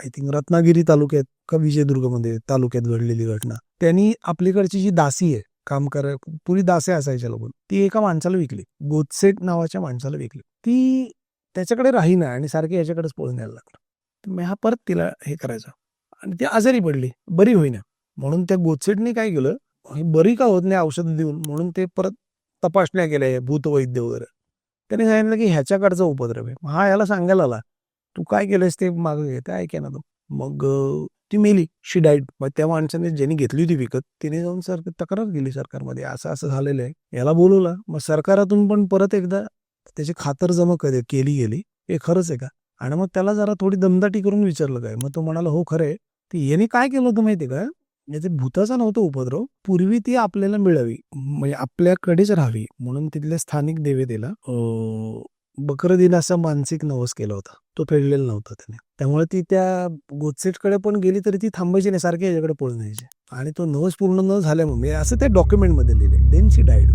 I think Ratnagiri तालुक्यात का विजयदुर्गमध्ये तालुक्यात घडलेली घटना. त्यांनी आपलीकडची जी दासी आहे काम कर पुरी दासे असायच्या लोक ती एका माणसाला विकली. गोदसेट नावाच्या माणसाला विकली. ती त्याच्याकडे राहीना आणि सारखी याच्याकडेच पळून यायला लागलं. मी हा परत तिला हे करायचा. आणि ती आजारी पडली. बरी होईना. म्हणून त्या गोदसेटने काय केलं? हे बरी का होत नाही औषध देऊन? म्हणून ते परत तपासण्या केल्या भूतवैद्य वगैरे. त्यांनी सांगितलं की ह्याच्याकडचा उपद्रव आहे. हा याला सांगायला आला तू काय केलंस ते मागं घेत ते ऐके ना तू. मग ती मेली शी डाईट मग त्या माणसाने ज्यांनी घेतली होती विकत तिने जाऊन सर तक्रार केली सरकारमध्ये. असं असं झालेलं आहे. याला बोलवला. मग सरकारातून पण परत एकदा त्याची खातर जमा केली गेली. हे खरंच आहे का? आणि मग त्याला जरा थोडी दमदाटी करून विचारलं काय? मग तो म्हणाला हो खरंय ते याने काय केलं होतं माहिती का? याचे भूताचा नव्हतं उपद्रव. पूर्वी ती आपल्याला मिळावी. म्हणजे आपल्याकडेच राहावी. म्हणून तिथल्या स्थानिक देवतेला अं, असा मानसिक नवस केला होता. तो फेडलेला नव्हता त्याने. त्यामुळे ती त्या गोदसेटकडे पण गेली तरी ती थांबायची नाही सारखी याच्याकडे पळून यायची आणि तो नवस पूर्ण न झाल्यामुळे असं त्या डॉक्युमेंटमध्ये लिहिले देन शी डायड